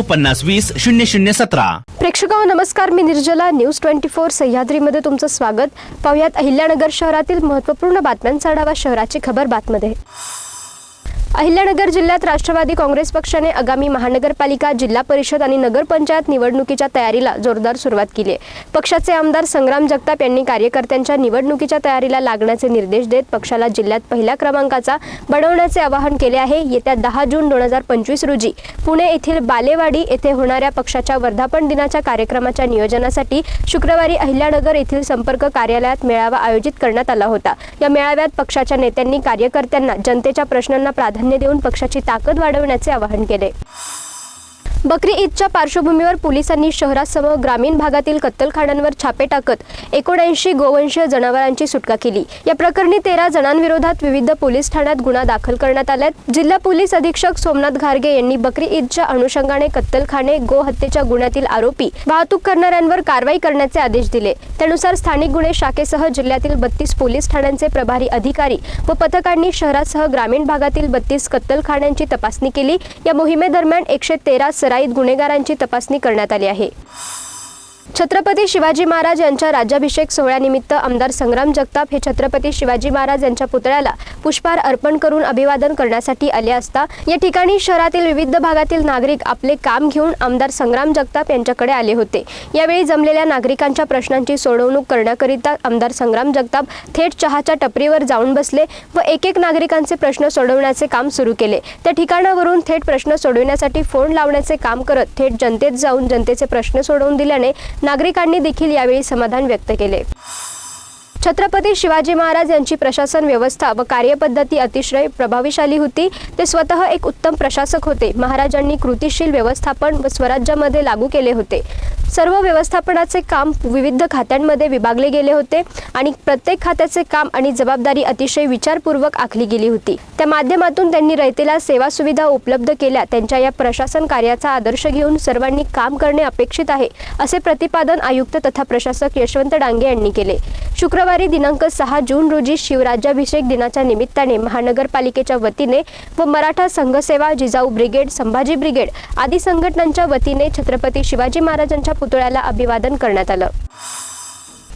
पन्नास वीस शून्य शून्य सतरा प्रेक्षकांनो नमस्कार मी निर्जला न्यूज ट्वेंटी फोर सह्याद्रीमध्ये तुमचं स्वागत पाहुयात अहिल्यानगर शहरातील महत्त्वपूर्ण बातम्यांचा आढावा शहराची खबर बातमध्ये अहिल्यानगर जिल्ह्यात राष्ट्रवादी काँग्रेस पक्षाने आगामी महानगरपालिका जिल्हा परिषद आणि नगरपंचायत निवडणुकीच्या तयारीला जोरदार सुरुवात केली आहे. पक्षाचे आमदार संग्राम जगताप यांनी कार्यकर्त्यांच्या निवडणुकीच्या तयारीला लागण्याचे निर्देश देत पक्षाला जिल्ह्यात पहिल्या क्रमांकाचा बनवण्याचे आवाहन केले आहे. येत्या दहा जून दोन हजार पंचवीस रोजी पुणे येथील बालेवाडी येथे होणाऱ्या पक्षाच्या वर्धापन दिनाच्या कार्यक्रमाच्या नियोजनासाठी शुक्रवारी अहिल्यानगर येथील संपर्क कार्यालयात मेळावा आयोजित करण्यात आला होता. या मेळाव्यात पक्षाच्या नेत्यांनी कार्यकर्त्यांना जनतेच्या प्रश्नांना प्राधान्य देऊन पक्षाची ताकद वाढवण्याचे आवाहन केले. बकरी ईदच्या पार्श्वभूमीवर पोलिसांनी शहरासह ग्रामीण भागातील कत्तलखान्यांवर छापे टाकत एकोणऐंशी गोवंशीय जनावरांची सुटका केली. या प्रकरणी तेरा जणांविरोधात विविध पोलीस ठाण्यात गुन्हा दाखल करण्यात आल्यात जिल्हा पोलीस अधीक्षक सोमनाथ घारगे यांनी बकरी ईदच्या अनुषंगाने कत्तलखाने गो हत्येच्या गुन्ह्यातील आरोपी वाहतूक करणाऱ्यांवर कारवाई करण्याचे आदेश दिले. त्यानुसार स्थानिक गुन्हे शाखेसह जिल्ह्यातील बत्तीस पोलीस ठाण्यांचे प्रभारी अधिकारी व पथकांनी शहरासह ग्रामीण भागातील बत्तीस कत्तलखान्यांची तपासणी केली. या मोहिमेदरम्यान एकशे तेरा सराईत गुन्हेगारांची तपासणी करण्यात आली आहे. छत्रपती शिवाजी महाराज यांच्या राज्याभिषेक सोहळ्यानिमित्त आमदार संग्राम जगताप हे छत्रपती शिवाजी महाराज यांच्या पुतळ्याला पुष्पहार अर्पण करून अभिवादन करण्यासाठी आले असता या ठिकाणी शहरातील विविध भागातील नागरिक आपले काम घेऊन आमदार संग्राम जगताप यांच्याकडे आले होते. यावेळी जमलेल्या नागरिकांच्या प्रश्नांची सोडवणूक करण्याकरिता आमदार संग्राम जगताप थेट चहाच्या टपरीवर जाऊन बसले व एक एक नागरिकांचे प्रश्न सोडवण्याचे काम सुरू केले. त्या ठिकाणावरून थेट प्रश्न सोडविण्यासाठी फोन लावण्याचे काम करत थेट जनतेत जाऊन जनतेचे प्रश्न सोडवून दिल्याने नागरिकांनी देखील यावेळी समाधान व्यक्त केले. छत्रपती शिवाजी महाराज यांची प्रशासन व्यवस्था व कार्यपद्धती अतिशय प्रभावीशाली होती. ते स्वतः एक उत्तम प्रशासक होते. महाराजांनी कृतीशील व्यवस्थापन व स्वराज्यामध्ये लागू केले होते. सर्व व्यवस्थापनाचे काम विविध खात्यांमध्ये विभागले गेले होते आणि प्रत्येक खात्याचे काम आणि जबाबदारी अतिशय विचारपूर्वक आखली गेली होती. त्या माध्यमातून त्यांनी रयतेला सेवा सुविधा उपलब्ध केल्या. त्यांच्या या प्रशासन कार्याचा आदर्श घेऊन सर्वांनी काम करणे अपेक्षित आहे असे प्रतिपादन आयुक्त तथा प्रशासक यशवंत डांगे यांनी केले. शुक्रवारी दिनांक सहा जून रोजी शिवराज्याभिषेक दिनाच्या निमित्ताने महानगरपालिकेच्या वतीने व मराठा संघसेवा जिजाऊ ब्रिगेड संभाजी ब्रिगेड आदी संघटनांच्या वतीने छत्रपती शिवाजी महाराजांच्या पुतळ्याला अभिवादन करण्यात आलं.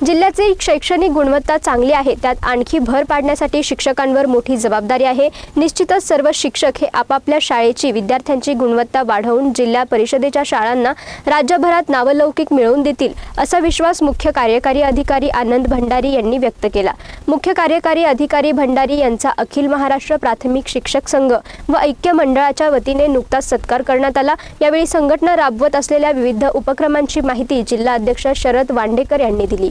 जिल्ह्याची शैक्षणिक गुणवत्ता चांगली आहे त्यात आणखी भर पाडण्यासाठी शिक्षकांवर मोठी जबाबदारी आहे. निश्चितच सर्व शिक्षक हे आपापल्या शाळेची विद्यार्थ्यांची गुणवत्ता वाढवून जिल्हा परिषदेच्या शाळांना राज्यभरात नावलौकिक मिळवून देतील असा विश्वास मुख्य कार्यकारी अधिकारी आनंद भंडारी यांनी व्यक्त केला. मुख्य कार्यकारी अधिकारी भंडारी यांचा अखिल महाराष्ट्र प्राथमिक शिक्षक संघ व ऐक्य मंडळाच्या वतीने नुकताच सत्कार करण्यात आला. यावेळी संघटना राबवत असलेल्या विविध उपक्रमांची माहिती जिल्हा अध्यक्ष शरद वांडेकर यांनी दिली.